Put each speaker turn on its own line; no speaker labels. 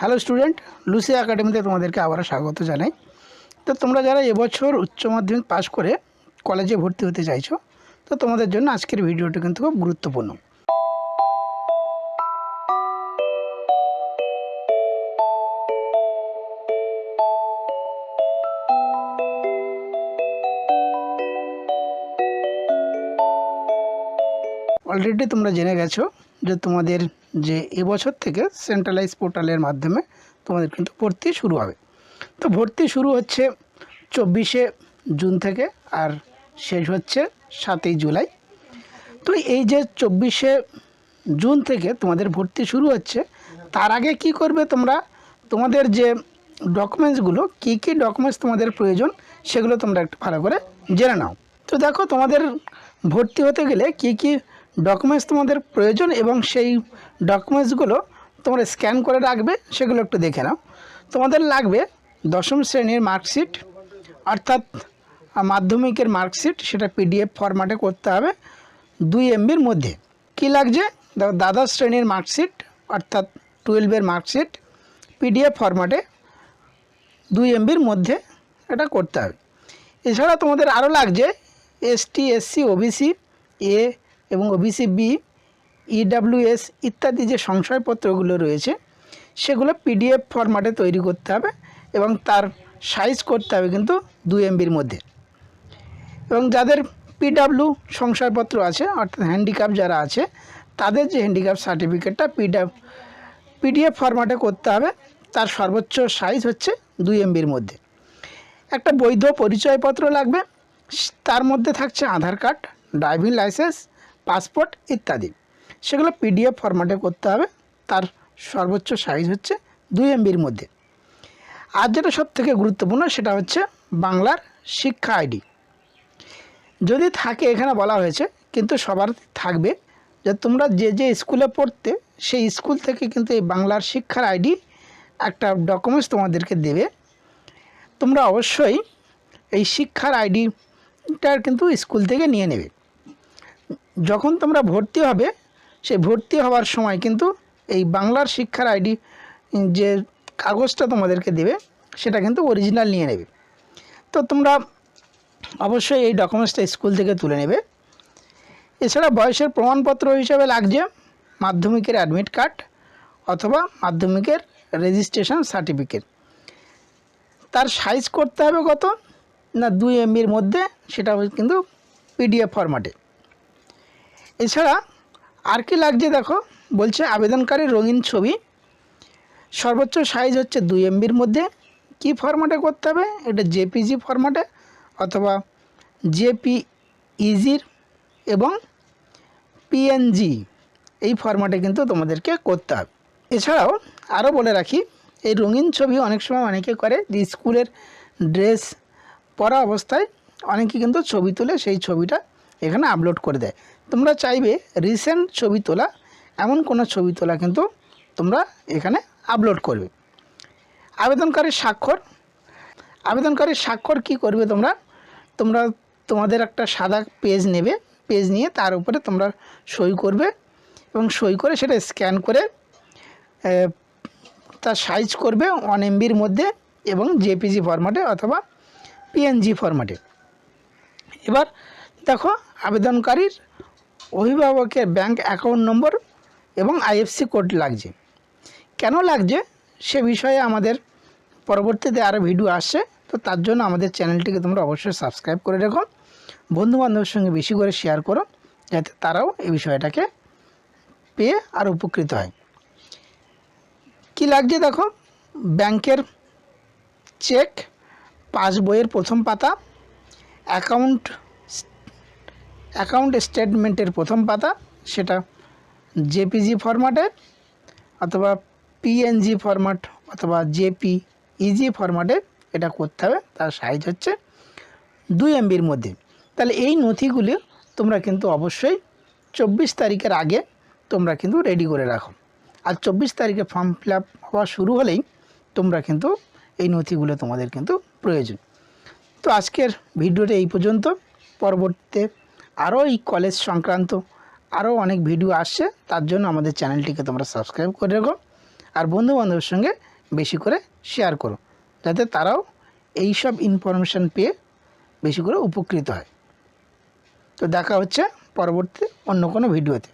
Hello student Lucy একাডেমিতে তোমাদেরকে আবারও স্বাগত জানাই। তো তোমরা যারা এবছর উচ্চ মাধ্যমিক পাশ করে কলেজে ভর্তি হতে চাইছো, তো তোমাদের জন্য আজকের ভিডিওটা কিন্তু খুব গুরুত্বপূর্ণ। অলরেডি তোমরা জেনে গেছো যে তোমাদের যে এবছর থেকে সেন্ট্রালাইজ পোর্টালের মাধ্যমে তোমাদের কিন্তু ভর্তি শুরু হবে। তো ভর্তি শুরু হচ্ছে চব্বিশে জুন থেকে আর শেষ হচ্ছে সাতই জুলাই। তো এই যে চব্বিশে জুন থেকে তোমাদের ভর্তি শুরু হচ্ছে, তার আগে কি করবে তোমরা? তোমাদের যে ডকুমেন্টসগুলো কী কী ডকুমেন্টস তোমাদের প্রয়োজন, সেগুলো তোমরা একটু ভালো করে জেনে নাও। তো দেখো তোমাদের ভর্তি হতে গেলে কী কী ডকুমেন্টস তোমাদের প্রয়োজন এবং সেই ডকুমেন্টসগুলো তোমরা স্ক্যান করে রাখবে, সেগুলো একটু দেখে নাও। তোমাদের লাগবে দশম শ্রেণির মার্কশিট অর্থাৎ মাধ্যমিকের মার্কশিট সেটা পিডিএফ ফরম্যাটে করতে হবে দুই এমবির মধ্যে। কি লাগছে? দ্বাদশ শ্রেণির মার্কশিট অর্থাৎ টুয়েলভের মার্কশিট পিডিএফ ফরম্যাটে দুই এমবির মধ্যে এটা করতে হবে। এছাড়া তোমাদের আরও লাগছে এসটি এসসি ওবিসি এ এবং ওবিসি বি ইডাব্লিউএস ইত্যাদি যে সংশয়পত্রগুলো রয়েছে, সেগুলো পিডিএফ ফরম্যাটে তৈরি করতে হবে এবং তার সাইজ করতে হবে কিন্তু দুই এমবির মধ্যে। এবং যাদের পিডাব্লিউ সংশয়পত্র আছে, অর্থাৎ হ্যান্ডিক্যাপ যারা আছে, তাদের যে হ্যান্ডিক্যাপ সার্টিফিকেটটা পিডাব পিডিএফ ফরম্যাটে করতে হবে, তার সর্বোচ্চ সাইজ হচ্ছে দুই এমবির মধ্যে। একটা বৈধ পরিচয়পত্র লাগবে, তার মধ্যে থাকছে Aadhaar card driving licence passport ইত্যাদি। সেগুলো পিডিএফ ফরম্যাটে করতে হবে। তার সর্বোচ্চ সাইজ হচ্ছে দুই এমবির মধ্যে। আর যেটা সব থেকে গুরুত্বপূর্ণ সেটা হচ্ছে বাংলার শিক্ষা আইডি। যদি থাকে এখানে বলা হয়েছে, কিন্তু সবার থাকবে যে তোমরা যে যে স্কুলে পড়তে, সেই স্কুল থেকে কিন্তু এই বাংলার শিক্ষার আইডি একটা ডকুমেন্টস তোমাদেরকে দেবে। তোমরা অবশ্যই এই শিক্ষার আইডিটার কিন্তু স্কুল থেকে নিয়ে নেবে। যখন তোমরা ভর্তি হবে, সেই ভর্তি হওয়ার সময় কিন্তু এই বাংলার শিক্ষার আইডি, যে কাগজটা তোমাদেরকে দেবে, সেটা কিন্তু অরিজিনাল নিয়ে নেবে। তো তোমরা অবশ্যই এই ডকুমেন্টসটা স্কুল থেকে তুলে নেবে। এছাড়া বয়সের প্রমাণপত্র হিসাবে লাগছে মাধ্যমিকের অ্যাডমিট কার্ড অথবা মাধ্যমিকের রেজিস্ট্রেশন সার্টিফিকেট তার সাইজ করতে হবে কত? না দুই এমবির মধ্যে, সেটা কিন্তু পিডিএফ ফরম্যাটে এছাড়া আর কি লাগছে দেখো? বলছে আবেদনকারীর রঙিন ছবি। সর্বোচ্চ সাইজ হচ্ছে দুই এমবির মধ্যে। কি ফরম্যাটে করতে হবে? এটা জেপিজি ফরম্যাটে অথবা জেপি ইজির এবং পিএনজি এই ফরম্যাটে কিন্তু তোমাদেরকে করতে হবে। এছাড়াও আরও বলে রাখি, এই রঙিন ছবি অনেক সময় অনেকে করে যে স্কুলের ড্রেস পরা অবস্থায় অনেকে কিন্তু ছবি তুলে সেই ছবিটা এখানে আপলোড করে দেয়। তোমরা চাইবে রিসেন্ট ছবি তোলা, এমন কোনো ছবি তোলা কিন্তু তোমরা এখানে আপলোড করবে। আবেদনকারীর স্বাক্ষর আবেদনকারীর স্বাক্ষর কি করবে তোমরা? তোমরা তোমাদের একটা সাদা পেজ নেবে পেজ নিয়ে তার উপরে তোমরা সই করবে এবং সই করে সেটা স্ক্যান করে তার সাইজ করবে ওয়ান এমবির মধ্যে এবং জেপিজি ফরম্যাটে অথবা পিএনজি ফরম্যাটে এবার দেখো আবেদনকারীর অভিভাবকের ব্যাংক অ্যাকাউন্ট নম্বর এবং আইএফসি কোড লাগছে। কেন লাগছে? সে বিষয়ে আমাদের পরবর্তীতে আরও ভিডিও আসছে, তো তার জন্য আমাদের চ্যানেলটিকে তোমরা অবশ্যই সাবস্ক্রাইব করে রেখো। বন্ধুবান্ধবের সঙ্গে বেশি করে শেয়ার করো, যাতে তারাও এই বিষয়টাকে পেয়ে আর উপকৃত হয়। কি লাগছে দেখো? ব্যাংকের চেক পাসবইয়ের প্রথম পাতা অ্যাকাউন্ট অ্যাকাউন্ট স্টেটমেন্টের প্রথম পাতা, সেটা জেপিজি ফরম্যাটে অথবা পিএনজি ফরম্যাট অথবা জেপি ইজি ফরম্যাটে এটা করতে হবে, তার সাইজ হচ্ছে দুই এমবির মধ্যে। তাহলে এই নথিগুলি তোমরা কিন্তু অবশ্যই চব্বিশ তারিখের আগে তোমরা কিন্তু রেডি করে রাখো। আর চব্বিশ তারিখে ফর্ম ফিল আপ হওয়া শুরু হলেই তোমরা কিন্তু এই নথিগুলো তোমাদের কিন্তু প্রয়োজন। তো আজকের ভিডিওটা এই পর্যন্ত। পরবর্তীতে আরও এই কলেজ সংক্রান্ত আরও অনেক ভিডিও আসছে, তার জন্য আমাদের চ্যানেলটিকে তোমরা সাবস্ক্রাইব করে রেখো। আর বন্ধু বান্ধবের সঙ্গে বেশি করে শেয়ার করো, যাতে তারাও এই সব ইনফরমেশান পেয়ে বেশি করে উপকৃত হয়। তো দেখা হচ্ছে পরবর্তী অন্য কোনো ভিডিওতে